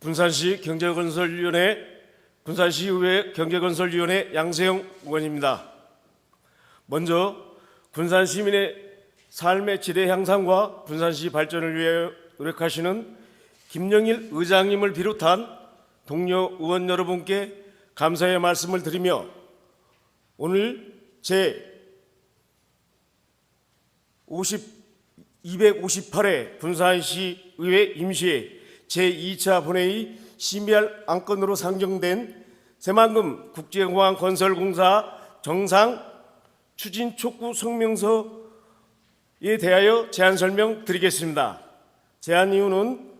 군산시 경제건설위원회 군산시의회 경제건설위원회 양세형 의원입니다. 먼저 군산 시민의 삶의 질의 향상과 군산시 발전을 위해 노력하시는 김영일 의장님을 비롯한 동료 의원 여러분께 감사의 말씀을 드리며 오늘 제 50, 258회 군산시 의회 임시회 제2차 본회의 심의할 안건으로 상정된 새만금 국제공항 건설공사 정상 추진 촉구 성명서에 대하여 제안 설명 드리겠습니다. 제안 이유는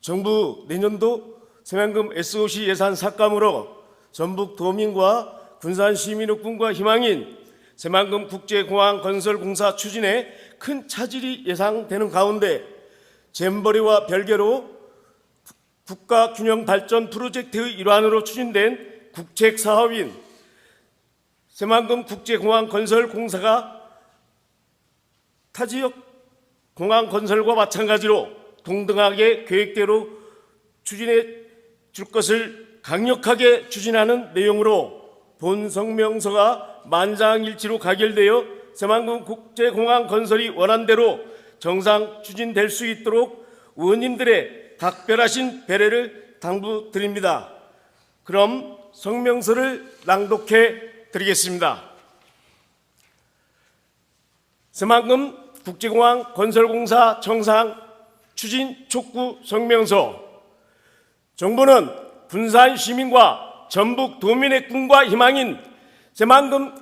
정부 내년도 새만금 SOC 예산 삭감으로 전북 도민과 군산 시민의 꿈과 희망인 새만금 국제공항 건설공사 추진에 큰 차질이 예상되는 가운데 잼버리와 별개로 국가 균형 발전 프로젝트의 일환으로 추진된 국책 사업인 새만금 국제공항 건설 공사가 타 지역 공항 건설과 마찬가지로 동등하게 계획대로 추진해 줄 것을 강력하게 추진하는 내용으로 본 성명서가 만장일치로 가결되어 새만금 국제공항 건설이 원한대로 정상 추진될 수 있도록 의원님들의 각별하신 배려를 당부드립니다. 그럼 성명서를 낭독해 드리겠습니다. 새만금 국제공항 건설공사 정상 추진 촉구 성명서 정부는 군산 시민과 전북 도민의 꿈과 희망인 새만금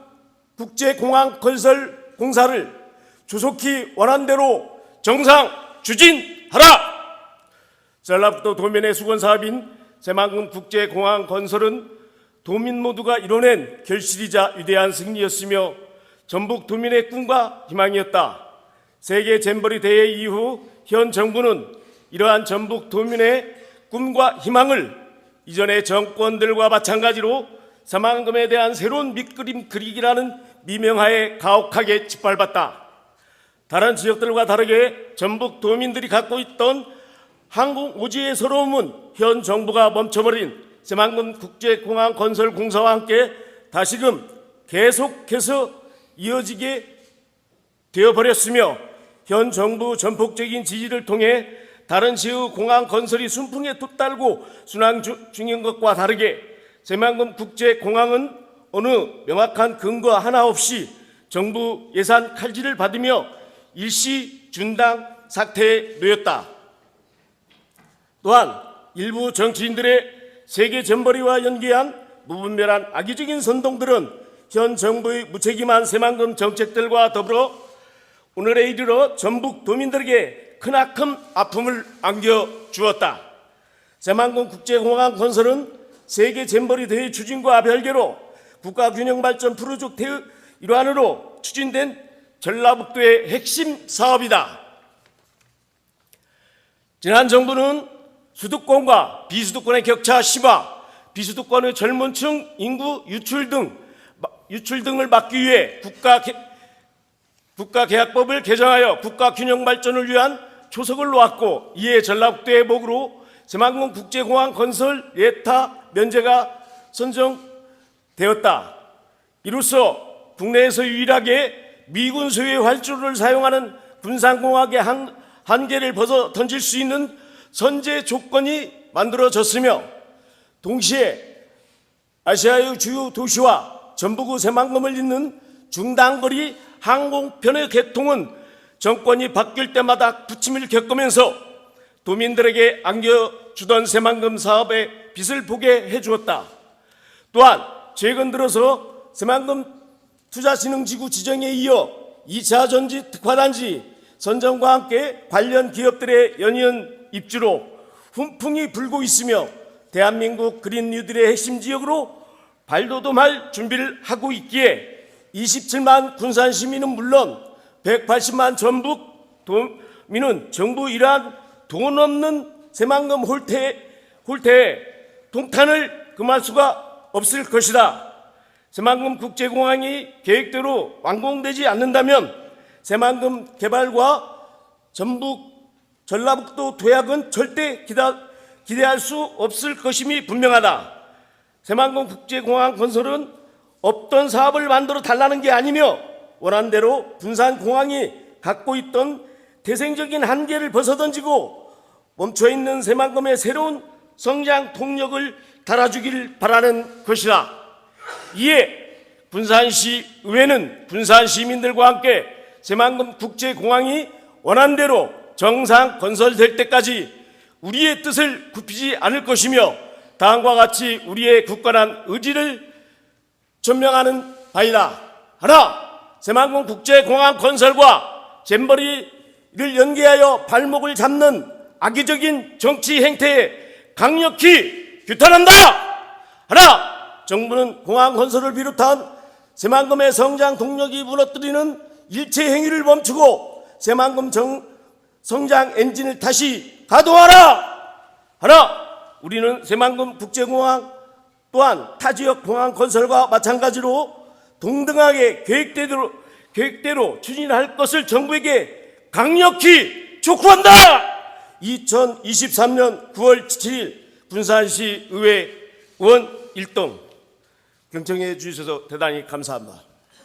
국제공항 건설 공사를 조속히 원한대로 정상 추진하라. 전라북도 도민의 수건 사업인 새만금 국제공항 건설은 도민 모두가 이뤄낸 결실이자 위대한 승리였으며 전북 도민의 꿈과 희망이었다. 세계 잼버리 대회 이후 현 정부는 이러한 전북 도민의 꿈과 희망을 이전의 정권들과 마찬가지로 사망금에 대한 새로운 밑그림 그리기라는 미명하에 가혹하게 짓밟았다. 다른 지역들과 다르게 전북 도민들이 갖고 있던 항공 오지의 서러움은 현 정부가 멈춰버린 새만금 국제공항 건설 공사와 함께 다시금 계속해서 이어지게 되어버렸으며 현 정부 전폭적인 지지를 통해 다른 지역 공항 건설이 순풍에 돛달고 순항 주- 중인 것과 다르게 새만금 국제공항은 어느 명확한 근거 하나 없이 정부 예산 칼질을 받으며 일시 준당 사태에 놓였다. 또한 일부 정치인들의 세계 전벌이와 연계한 무분별한 악의적인 선동들은 현 정부의 무책임한 새만금 정책들과 더불어 오늘에 이르러 전북 도민들에게 크나큰 아픔을 안겨주었다. 새만금 국제공항 건설은 세계 잼버리 대회 추진과 별개로 국가균형발전 프로젝트 의 일환으로 추진된 전라북도의 핵심 사업이다. 지난 정부는 수도권과 비수도권의 격차 심화, 비수도권의 젊은층 인구 유출 등 유출 등을 막기 위해 국가 개- 국가 계약법을 개정하여 국가 균형 발전을 위한 초석을 놓았고 이에 전라북도의 목으로 새만금 국제공항 건설 예타 면제가 선정되었다. 이로써 국내에서 유일하게 미군 소유의 활주로를 사용하는 군산공항의 한, 한계를 벗어 던질 수 있는 선제 조건이 만들어졌으며 동시에 아시아의 주요 도시와 전북의 새만금을 잇는 중단거리 항공편의 개통은 정권이 바뀔 때마다 부침을 겪으면서 도민들에게 안겨주던 새만금 사업의 빛을 보게 해주었다. 또한 최근 들어서 새만금 투자진흥지구 지정에 이어 2차 전지 특화단지 선정과 함께 관련 기업들의 연이은 입주로 훈풍이 불고 있으며 대한민국 그린 뉴딜의 핵심 지역으로 발돋움할 준비를 하고 있기에 27만 군산 시민은 물론 180만 전북 도민은 정부 이러한 돈 없는 새만금 홀태 홀태에 동탄을 금할 수가 없을 것이다. 새만금 국제공항이 계획대로 완공되지 않는다면 새만금 개발과 전북 전라북도 도약은 절대 기다, 기대할 수 없을 것임이 분명하다. 새만금 국제공항 건설은 없던 사업을 만들어 달라는 게 아니며 원한 대로 군산공항이 갖고 있던 대생적인 한계를 벗어던지고 멈춰 있는 새만금의 새로운 성장 동력을 달아주길 바라는 것이다. 이에 군산시 의회는 군산 시민들과 함께 새만금 국제공항이 원한대로 정상 건설될 때까지 우리의 뜻을 굽히지 않을 것이며 다음과 같이 우리의 굳건한 의지를 전명하는 바이다. 하나, 새만금 국제공항 건설과 잼버리를 연계하여 발목을 잡는 악의적인 정치 행태에 강력히 규탄한다. 하나, 정부는 공항 건설을 비롯한 새만금의 성장 동력이 무너뜨리는 일체 행위를 멈추고 새만금 정, 성장 엔진을 다시 가동하라. 하나, 우리는 새만금 국제공항 또한 타 지역 공항 건설과 마찬가지로 동등하게 계획대로 계획대로 추진할 것을 정부에게 강력히 촉구한다. 2023년 9월 7일 군산시 의회 의원 1등 경청해 주셔서 대단히 감사합니다.